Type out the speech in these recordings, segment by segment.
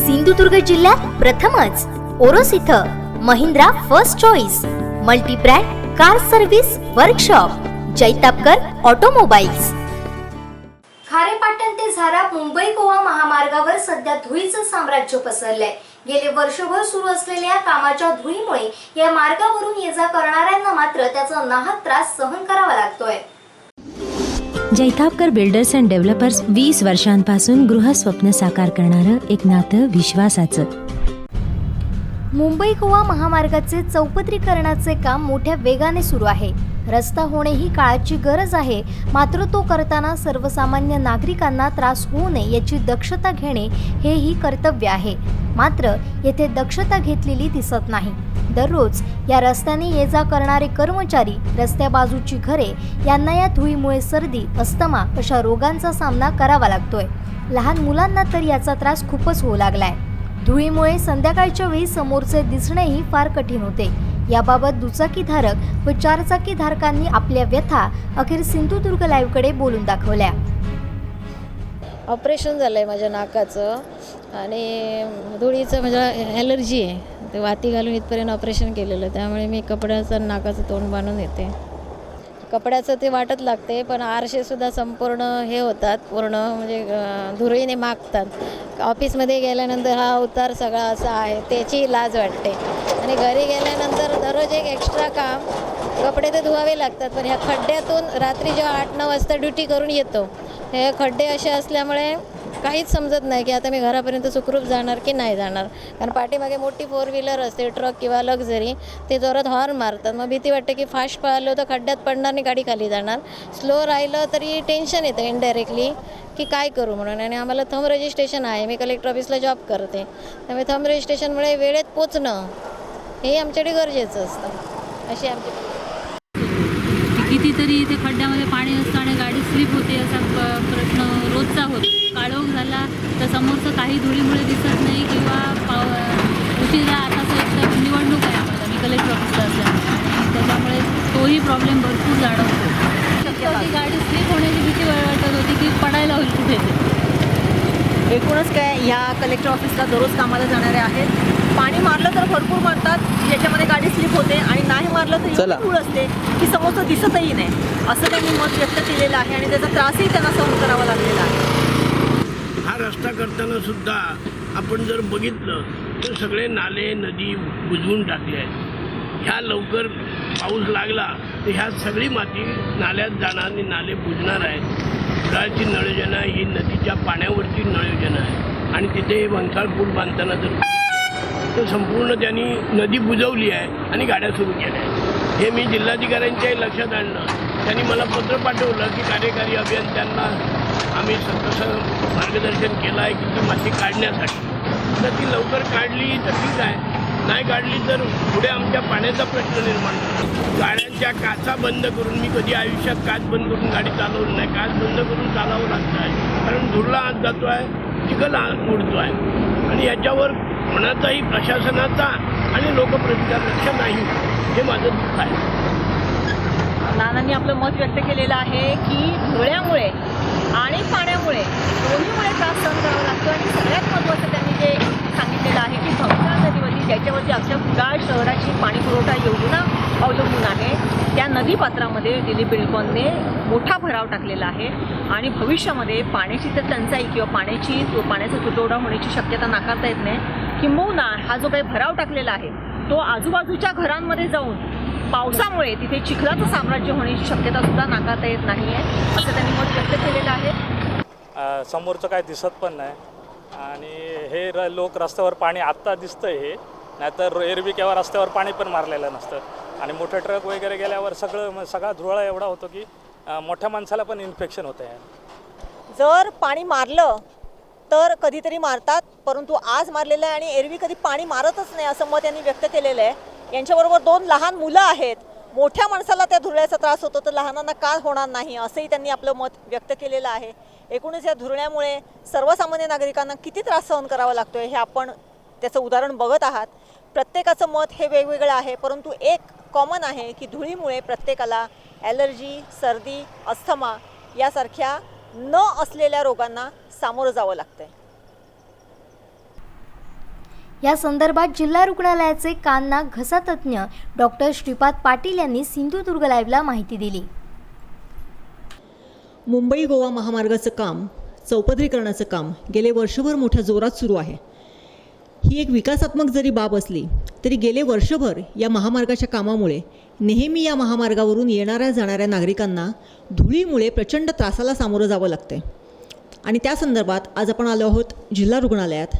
सिंधुदुर्ग जिल्ह्यात प्रथमच ओरोस इथं Mahindra first choice multibrand car service workshop Jaitapkar automobiles. Kharepatan ते झारा मुंबई गोवा महामार्गावर सध्या धुळीचं साम्राज्य पसरलंय. गेले वर्षभर सुरू असलेल्या कामाच्या धुळीमुळे या मार्गावरून ये जा करणाऱ्यांना मात्र त्याचा नाहक त्रास सहन करावा लागतोय. जैतापकर बिल्डर्स अँड डेव्हलपर्स वीस वर्षांपासून गृहस्वप्न साकार करणारं एक नातं विश्वासाचं. मुंबई गोवा महामार्गाचे चौपदरीकरणाचे काम मोठ्या वेगाने सुरू आहे. रस्ता होणे ही काळाची गरज आहे. मात्र तो करताना सर्वसामान्य नागरिकांना त्रास होऊ नये याची दक्षता घेणे हेही कर्तव्य आहे. मात्र येथे दक्षता घेतलेली दिसत नाही. दररोज या रस्त्याने ये जा करणारे कर्मचारी रस्त्या बाजूची घरे यांना या धुळीमुळे सर्दी अस्थमा अशा रोगांचा सामना करावा लागतोय. लहान मुलांना तर याचा त्रास खूपच होऊ लागलाय. धुळीमुळे संध्याकाळच्या वेळी समोरचे दिसणेही फार कठीण होते. याबाबत दुचाकीधारक व चारचाकीधारकांनी आपल्या व्यथा अखेर सिंधुदुर्ग लाईव्हकडे बोलून दाखवल्या. ऑपरेशन झालं आहे माझ्या नाकाचं आणि धुळीचं म्हणजे माझ्या ॲलर्जी आहे. ते वाती घालून इथपर्यंत ऑपरेशन केलेलं त्यामुळे मी कपड्याचं नाकाचं तोंड बांधून येते. कपड्याचं ते वाटत लागते पण आरशेसुद्धा संपूर्ण हे होतात पूर्ण म्हणजे धुरळीने मागतात ऑफिसमध्ये गेल्यानंतर हा उतार सगळा असा आहे त्याची लाज वाटते. आणि घरी गेल्यानंतर दररोज एक एक्स्ट्रा काम कपडे तर धुवावे लागतात पण ह्या खड्ड्यातून रात्री जेव्हा आठ नऊ वाजता ड्युटी करून येतो हे खड्डे असे असल्यामुळे काहीच समजत नाही की आता मी घरापर्यंत सुखरूप जाणार की नाही जाणार. कारण पाठीमागे मोठी फोर व्हीलर असते ट्रक किंवा लक्झरी ते जोरात हॉर्न मारतात. मग भीती वाटते की फास्ट पळालो तर खड्ड्यात पडणार आणि गाडी खाली जाणार. स्लो राहिलं तरी टेन्शन येतं इनडायरेक्टली की काय करू म्हणून. आणि आम्हाला थंब रजिस्ट्रेशन आहे. मी कलेक्टर ऑफिसला जॉब करते. त्यामुळे थंब रजिस्ट्रेशनमुळे वेळेत पोचणं हे आमच्याकडे गरजेचं असतं. अशी आमची कितीतरी इथे खड्ड्यामध्ये पाणी असतं आणि गाडी स्लिप होते असा प्रश्न रोजचा होतो. काळोख झाला तर समोरचं काही धुळीमुळे दिसत नाही किंवा पाव उशिरा आता एक तर निवडणूक आहे आम्हाला. मी कलेक्टर ऑफिसला असल्यामुळे. त्याच्यामुळे तोही प्रॉब्लेम भरपूर जाणवतो. शक्य गाडी स्लिप होण्याची भीती वाटत होती की पडायला होईल कुठे एकूणच काय ह्या कलेक्टर ऑफिसला दररोज कामाला जाणारे आहेत. पाणी मारलं तर भरपूर मारतात ज्याच्यामध्ये गाडी स्लिप होते मारलं तर एवढी धूळ असते की समोरचं दिसतही नाही. असं त्यांनी मत व्यक्त केलेलं आहे आणि त्याचा त्रासही त्यांना सहन करावा लागलेला आहे. हा रस्ता करताना सुद्धा आपण जर बघितलं तर सगळे नाले नदी बुजवून टाकले आहेत. ह्या लवकर पाऊस लागला तर ह्या सगळी माती नाल्यात जाणार आणि नाले बुजणार आहेत. कुडाळची नळयोजना ही नदीच्या पाण्यावरची नळयोजना आहे. आणि तिथे हे भन्साळ पूल बांधताना जर तर संपूर्ण त्यांनी नदी बुजवली आहे आणि गाड्या सुरू केल्या आहेत. हे मी जिल्हाधिकाऱ्यांच्याही लक्षात आणलं. त्यांनी मला पत्र पाठवलं की कार्यकारी अभियंत्यांना आम्ही तसं मार्गदर्शन केलं आहे की ती माती काढण्यासाठी. तर ती लवकर काढली तर ठीक आहे. नाही काढली तर पुढे आमच्या पाण्याचा प्रश्न निर्माण होतो. गाड्यांच्या काचा बंद करून मी कधी आयुष्यात काच बंद करून गाडी चालवली नाही. काच बंद करून चालावं लागतं आहे. कारण धुरला आत जातो आहे चिखल आत उडतो आहे आणि याच्यावर कोणाचाही प्रशासनाचा आणि लोकप्रतिकार लक्ष नाही. हे माझं दुःख आहे. नानांनी आपलं मत व्यक्त केलेलं आहे की धुळ्यामुळे आणि पाण्यामुळे दोन्हीमुळे त्रास सहन करावा लागतो आणि सगळ्यात महत्त्वाचं त्यांनी जे सांगितलेलं आहे की भंगा नदीवरती ज्याच्यावरती आमच्या कुडाळ शहराची पाणी पुरवठा योजना अवलंबून आहे त्या नदीपात्रामध्ये दिलीप बिल्डकॉनने मोठा भराव टाकलेला आहे आणि भविष्यामध्ये पाण्याची तर टंचाई किंवा पाण्याची पाण्याचा तुटवडा होण्याची शक्यता नाकारता येत नाही. किंबहुना हा जो काही भराव टाकलेला आहे तो आजूबाजूच्या घरांमध्ये जाऊन पावसामुळे तिथे चिखलाचं साम्राज्य होण्याची शक्यता सुद्धा नाकारता येत नाही आहे असं त्यांनी मत व्यक्त केलेलं आहे. समोरचं काय दिसत पण नाही. आणि हे र लोक रस्त्यावर पाणी आत्ता दिसतं हे नाहीतर एरवी केव्हा रस्त्यावर पाणी पण मारलेलं नसतं. आणि मोठे ट्रक वगैरे गेल्यावर सगळं सगळा धुळा एवढा होतो की मोठ्या माणसाला पण इन्फेक्शन होतं आहे जर पाणी मारलं तर कधीतरी मारतात परंतु आज मारलेलं आहे आणि एरवी कधी पाणी मारतच नाही असं मत यांनी व्यक्त केलेलं आहे. यांच्याबरोबर दोन लहान मुलं आहेत. मोठ्या माणसाला त्या धुरळ्याचा त्रास होतो तर लहानांना का होणार नाही असंही त्यांनी आपलं मत व्यक्त केलेलं आहे. एकूणच या धुरळ्यामुळे सर्वसामान्य नागरिकांना किती त्रास सहन करावा लागतोय हे आपण त्याचं उदाहरण बघत आहात. प्रत्येकाचं मत हे वेगवेगळं आहे परंतु एक कॉमन आहे की धुळीमुळे प्रत्येकाला ॲलर्जी सर्दी अस्थमा यासारख्या न असलेल्या रोगांना सामोरं जावं लागतंय. या संदर्भात जिल्हा रुग्णालयाचे कान नाक घसा तज्ज्ञ डॉक्टर श्रीपाद पाटील यांनी सिंधुदुर्ग लाईव्हला माहिती दिली. मुंबई गोवा महामार्गाचं काम चौपदरीकरणाचं काम गेले वर्षभर मोठ्या जोरात सुरू आहे. ही एक विकासात्मक जरी बाब असली तरी गेले वर्षभर या महामार्गाच्या कामामुळे नेहमी या महामार्गावरून येणाऱ्या जाणाऱ्या नागरिकांना धुळीमुळे प्रचंड त्रासाला सामोरं जावं लागते आणि त्या संदर्भात आज आपण आलो आहोत जिल्हा रुग्णालयात.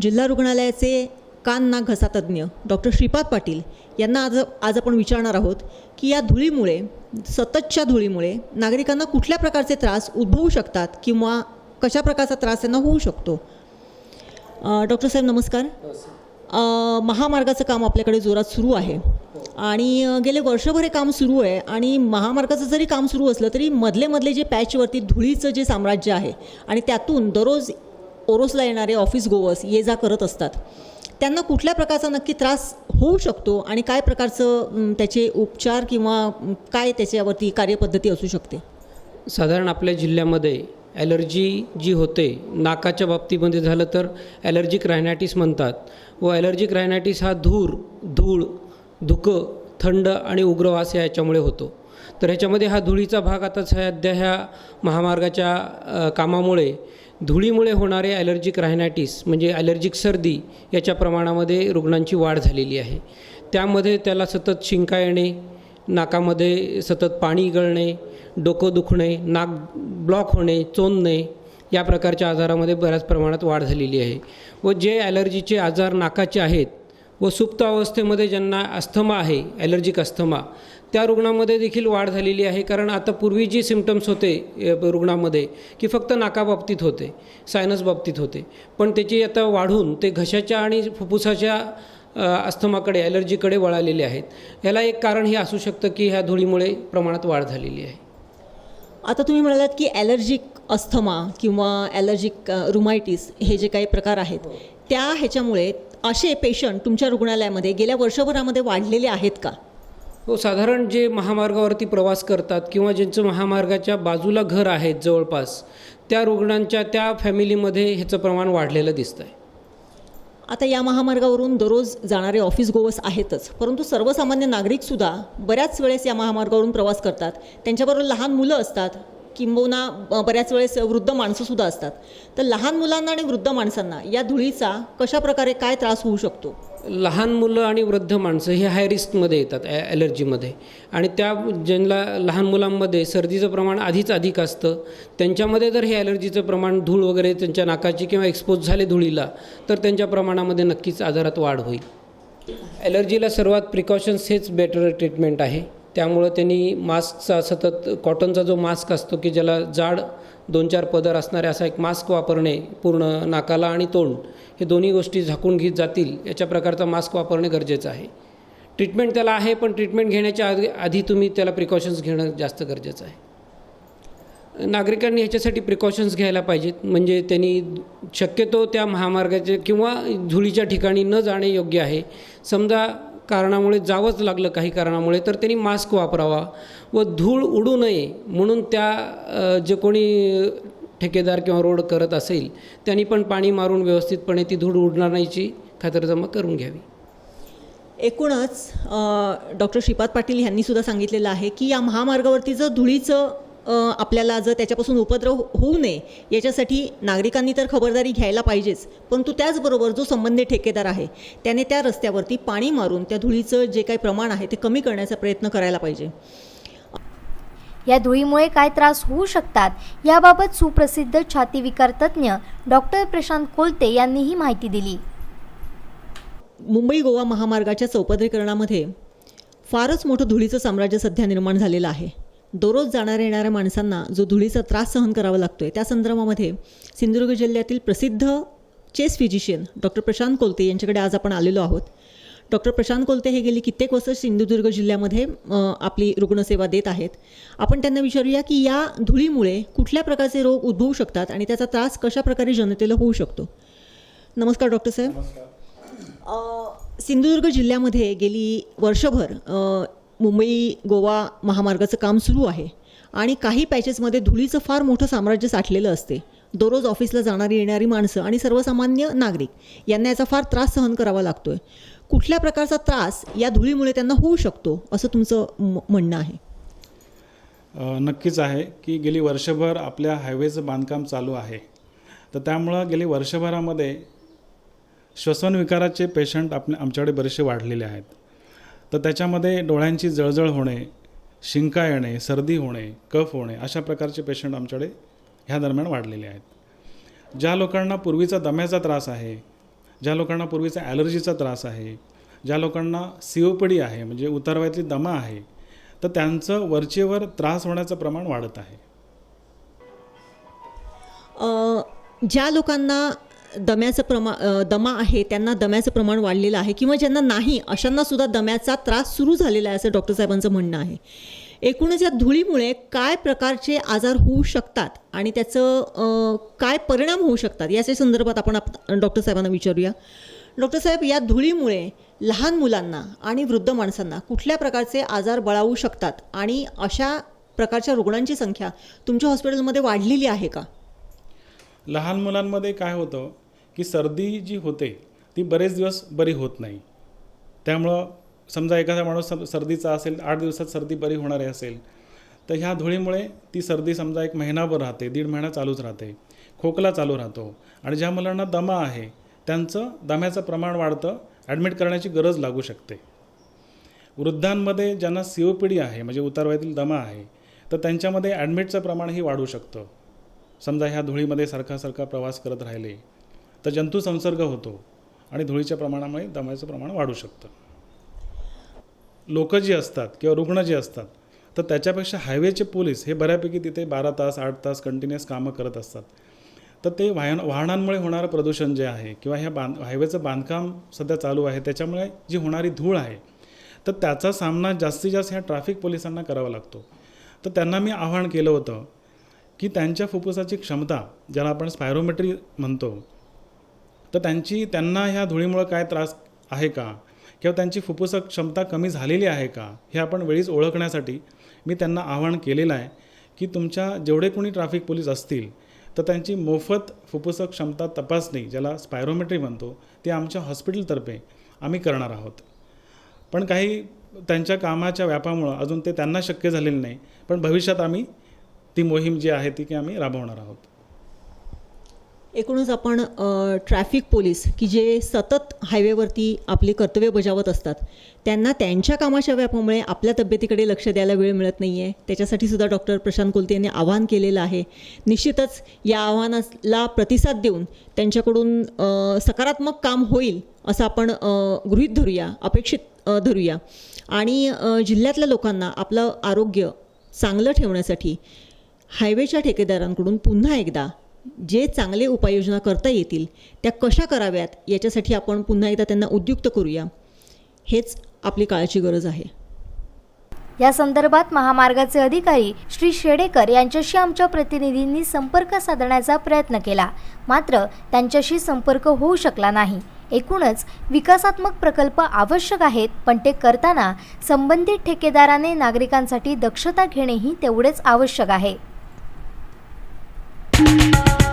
जिल्हा रुग्णालयाचे कान नाक घसा तज्ज्ञ डॉक्टर श्रीपाद पाटील यांना आज आज आपण विचारणार आहोत की या धुळीमुळे सततच्या धुळीमुळे नागरिकांना कुठल्या प्रकारचे त्रास उद्भवू शकतात किंवा कशा प्रकारचा त्रास त्यांना होऊ शकतो? डॉक्टर साहेब नमस्कार. महामार्गाचं काम आपल्याकडे जोरात सुरू आहे. आणि गेले वर्षभर हे काम सुरू आहे आणि महामार्गाचं जरी काम सुरू असलं तरी मधले मधले जे पॅचवरती धुळीचं जे साम्राज्य आहे आणि त्यातून दररोज ओरोसला येणारे ऑफिस गोवर्स ये जा करत असतात त्यांना कुठल्या प्रकारचा नक्की त्रास होऊ शकतो आणि काय प्रकारचं त्याचे उपचार किंवा काय त्याच्यावरती कार्यपद्धती असू शकते? साधारण आपल्या जिल्ह्यामध्ये ॲलर्जी जी होते नाकाच्या बाबतीमध्ये झालं तर ॲलर्जिक रायनायटिस म्हणतात व ॲलर्जिक रायनायटिस हा धूर धूळ धुकं थंड आणि उग्र वास या याच्यामुळे होतो. तर ह्याच्यामध्ये हा धुळीचा भाग आता सध्या ह्या महामार्गाच्या कामामुळे धुळीमुळे होणारे ॲलर्जिक रायनायटिस म्हणजे ॲलर्जिक सर्दी याच्या प्रमाणामध्ये रुग्णांची वाढ झालेली आहे. त्यामध्ये त्याला सतत शिंका येणे नाकामध्ये सतत पाणी गळणे डोकं दुखणे नाक ब्लॉक होणे चोंदणे या प्रकारच्या आजारामध्ये बऱ्याच प्रमाणात वाढ झालेली आहे. व जे ॲलर्जीचे आजार नाकाचे आहेत व सुप्त अवस्थेमध्ये ज्यांना अस्थमा आहे ॲलर्जिक अस्थमा त्या रुग्णामध्ये देखील वाढ झालेली आहे. कारण आता पूर्वी जी सिमटम्स होते रुग्णामध्ये की फक्त नाकाबाबतीत होते सायनस बाबतीत होते. पण त्याची आता वाढून ते घशाच्या आणि फुफ्फुसाच्या अस्थमाकडे ॲलर्जीकडे वळालेले आहेत. याला एक कारण हे असू शकतं की ह्या धुळीमुळे प्रमाणात वाढ झालेली आहे. आता तुम्ही म्हणालात की ॲलर्जिक अस्थमा किंवा ॲलर्जिक रुमायटिस हे जे काही प्रकार आहेत त्या ह्याच्यामुळे असे पेशंट तुमच्या रुग्णालयामध्ये गेल्या वर्षभरामध्ये वाढलेले आहेत का? हो साधारण जे महामार्गावरती प्रवास करतात किंवा ज्यांचं महामार्गाच्या बाजूला घर आहेत जवळपास त्या रुग्णांच्या त्या फॅमिलीमध्ये ह्याचं प्रमाण वाढलेलं दिसतं आहे आता या महामार्गावरून दररोज जाणारे ऑफिस गोवर्स आहेतच परंतु सर्वसामान्य नागरिकसुद्धा बऱ्याच वेळेस या महामार्गावरून प्रवास करतात. त्यांच्याबरोबर लहान मुलं असतात किंबहुना बऱ्याच वेळेस वृद्ध माणसंसुद्धा असतात. तर लहान मुलांना आणि वृद्ध माणसांना या धुळीचा कशा प्रकारे काय त्रास होऊ शकतो? लहान मुलं आणि वृद्ध माणसं हे हाय रिस्कमध्ये येतात ॲ ॲलर्जीमध्ये आणि त्या ज्यांना लहान मुलांमध्ये सर्दीचं प्रमाण आधीच अधिक असतं त्यांच्यामध्ये जर हे ॲलर्जीचं प्रमाण धूळ वगैरे त्यांच्या नाकाची किंवा एक्सपोज झाले धुळीला तर त्यांच्या प्रमाणामध्ये नक्कीच आजारात वाढ होईल. ॲलर्जीला सर्वात प्रिकॉशन्स हेच बेटर ट्रीटमेंट आहे. त्यामुळं त्यांनी मास्कचा सतत कॉटनचा जो मास्क असतो की ज्याला जाड दोन चार पदर असणारे असा एक मास्क वापरणे पूर्ण नाकाला आणि तोंड हे दोन्ही गोष्टी झाकून घेत जातील याच्या प्रकारचा मास्क वापरणे गरजेचं आहे. ट्रीटमेंट त्याला आहे पण ट्रीटमेंट घेण्याच्या आधी आधी तुम्ही त्याला प्रिकॉशन्स घेणं जास्त गरजेचं आहे. नागरिकांनी ह्याच्यासाठी प्रिकॉशन्स घ्यायला पाहिजेत म्हणजे त्यांनी शक्यतो त्या महामार्गाचे किंवा धुळीच्या ठिकाणी न जाणे योग्य आहे. समजा कारणामुळे जावंच लागलं काही कारणामुळे तर त्यांनी मास्क वापरावा व धूळ उडू नये म्हणून त्या जे कोणी ठेकेदार किंवा रोड करत असेल त्यांनी पण पाणी मारून व्यवस्थितपणे ती धूळ उडणार नाहीची खातरजमा करून घ्यावी. एकूणच डॉक्टर श्रीपाद पाटील यांनी सुद्धा सांगितलेलं आहे की या महामार्गावरती जर धुळीचं आपल्याला जर त्याच्यापासून उपद्रव होऊ नये याच्यासाठी नागरिकांनी तर खबरदारी घ्यायला पाहिजेच. परंतु त्याचबरोबर जो संबंधित ठेकेदार आहे त्याने त्या रस्त्यावरती पाणी मारून त्या धुळीचं जे काही प्रमाण आहे ते कमी करण्याचा प्रयत्न करायला पाहिजे. या धुळीमुळे काय त्रास होऊ शकतात याबाबत सुप्रसिद्ध छातीविकार तज्ज्ञ डॉक्टर प्रशांत कोलते यांनी ही माहिती दिली. मुंबई गोवा महामार्गाच्या चौपदरीकरणामध्ये फारच मोठं धुळीचं साम्राज्य सध्या निर्माण झालेलं आहे. दररोज जाणाऱ्या येणाऱ्या माणसांना जो धुळीचा त्रास सहन करावा लागतो आहे त्या संदर्भामध्ये सिंधुदुर्ग जिल्ह्यातील प्रसिद्ध chest physician doctor Prashant Kolte यांच्याकडे आज आपण आलेलो आहोत. डॉक्टर प्रशांत कोलते हे गेली कित्येक वर्ष सिंधुदुर्ग जिल्ह्यामध्ये आपली रुग्णसेवा देत आहेत. आपण त्यांना विचारूया की या धुळीमुळे कुठल्या प्रकारचे रोग उद्भवू शकतात आणि त्याचा त्रास कशा प्रकारे जनतेला होऊ शकतो? नमस्कार डॉक्टर साहेब. सिंधुदुर्ग जिल्ह्यामध्ये गेली वर्षभर मुंबई गोवा महामार्गाचं काम सुरू आहे. आणि काही पॅचेसमध्ये धुळीचं फार मोठं साम्राज्य साठलेलं असते. दररोज ऑफिसला जाणारी येणारी माणसं आणि सर्वसामान्य नागरिक यांना याचा फार त्रास सहन करावा लागतो आहे कुठल्या प्रकारचा त्रास या धुळीमुळे त्यांना होऊ शकतो असं तुमचं म- म्हणणं आहे? नक्कीच आहे की गेली वर्षभर आपल्या हायवेचं बांधकाम चालू आहे. तर त्यामुळं गेली वर्षभरामध्ये श्वसनविकाराचे पेशंट आपल्या आमच्याकडे बरेचसे वाढलेले आहेत. तर त्याच्यामध्ये डोळ्यांची जळजळ होणे शिंका येणे सर्दी होणे कफ होणे अशा प्रकारचे पेशंट आमच्याकडे ह्या दरम्यान वाढलेले आहेत. ज्या लोकांना पूर्वीचा दम्याचा त्रास आहे ज्या लोकांना पूर्वीचा ॲलर्जीचा त्रास आहे ज्या लोकांना सीओपडी आहे म्हणजे उतारवयातली दमा आहे तर त्यांचं वरचेवर त्रास होण्याचं प्रमाण वाढत आहे. ज्या लोकांना दम्याचं प्रमा दमा आहे त्यांना दम्याचं प्रमाण वाढलेलं आहे किंवा ज्यांना नाही अशांना सुद्धा दम्याचा त्रास सुरू झालेला आहे असं डॉक्टर साहेबांचं म्हणणं आहे. एकूणच या धुळीमुळे काय प्रकारचे आजार होऊ शकतात आणि त्याचं काय परिणाम होऊ शकतात याच्या संदर्भात आपण आप डॉक्टर साहेबांना विचारूया. डॉक्टर साहेब या धुळीमुळे लहान मुलांना आणि वृद्ध माणसांना कुठल्या प्रकारचे आजार बळावू शकतात आणि अशा प्रकारच्या रुग्णांची संख्या तुमच्या हॉस्पिटलमध्ये वाढलेली आहे का? लहान मुलांमध्ये काय होतं की सर्दी जी होते ती बरेच दिवस बरी होत नाही. त्यामुळं समजा एखादा माणूस सर्दीचा असेल आठ दिवसात सर्दी बरी होणारी असेल तर ह्या धुळीमुळे ती सर्दी समजा एक महिनाभर राहते दीड महिना चालूच राहते खोकला चालू राहतो. आणि ज्या मुलांना दमा आहे त्यांचं दम्याचं प्रमाण वाढतं ॲडमिट करण्याची गरज लागू शकते. वृद्धांमध्ये ज्यांना सी ओ पी डी आहे म्हणजे उतारवयातील दमा आहे तर त्यांच्यामध्ये ॲडमिटचं प्रमाणही वाढू शकतं. समजा ह्या धुळीमध्ये सारखा सारखा प्रवास करत राहिले तर जंतू संसर्ग होतो आणि धुळीच्या प्रमाणामुळे दमायचं प्रमाण वाढू शकतं. लोक जी असतात किंवा रुग्ण जे असतात तर त्याच्यापेक्षा हायवेचे पोलीस हे बऱ्यापैकी तिथे बारा तास आठ तास कंटिन्युअस कामं करत असतात. तर ते वाहन वाहनांमुळे होणारं प्रदूषण जे आहे किंवा ह्या बांध हायवेचं बांधकाम सध्या चालू आहे त्याच्यामुळे जी होणारी धूळ आहे तर त्याचा सामना जास्तीत जास्त ह्या ट्रॅफिक पोलिसांना करावा लागतो. तर त्यांना मी आव्हान केलं होतं की त्यांच्या फुफ्फुसाची क्षमता ज्याला आपण स्पायरोमेट्री म्हणतो तर त्यांची त्यांना ह्या धुळीमुळं काय त्रास आहे का? किंवा त्यांची फुफ्फुस क्षमता कमी झालेली आहे का? हे आपण वेळीच ओळखण्यासाठी मी त्यांना आवाहन केलेलं आहे की तुमच्या जेवढे कोणी ट्रॅफिक पोलीस असतील तर त्यांची मोफत फुफ्फुस क्षमता तपासणी ज्याला स्पायरोमेट्री म्हणतो ते आमच्या हॉस्पिटलतर्फे आम्ही करणार आहोत. पण काही त्यांच्या कामाच्या व्यापामुळं अजून ते त्यांना शक्य झालेलं नाही पण भविष्यात आम्ही ती मोहीम जी आहे ती की आम्ही राबवणार आहोत. एकूणच आपण ट्रॅफिक पोलीस की जे सतत हायवेवरती आपले कर्तव्य बजावत असतात त्यांना त्यांच्या कामाच्या व्यापामुळे आपल्या तब्येतीकडे लक्ष द्यायला वेळ मिळत नाही आहे त्याच्यासाठी सुद्धा डॉक्टर प्रशांत कोलते यांनी आवाहन केलेलं आहे. निश्चितच या आव्हानाला प्रतिसाद देऊन त्यांच्याकडून सकारात्मक काम होईल असं आपण गृहित गृहीत धरूया अपेक्षित धरूया. आणि जिल्ह्यातल्या लोकांना आपलं आरोग्य चांगलं ठेवण्यासाठी हायवेच्या ठेकेदारांकडून पुन्हा एकदा जे चांगले उपाययोजना करता येतील त्या कशा कराव्यात याच्यासाठी आपण पुन्हा एकदा त्यांना उद्युक्त करूया. हेच आपली काळाची गरज आहे. या संदर्भात महामार्गाचे अधिकारी श्री शेडेकर यांच्याशी आमच्या प्रतिनिधींनी संपर्क साधण्याचा प्रयत्न केला. मात्र त्यांच्याशी संपर्क होऊ शकला नाही. एकूणच विकासात्मक प्रकल्प आवश्यक आहेत पण ते करताना संबंधित ठेकेदाराने नागरिकांसाठी दक्षता घेणेही तेवढेच आवश्यक आहे. Thank you.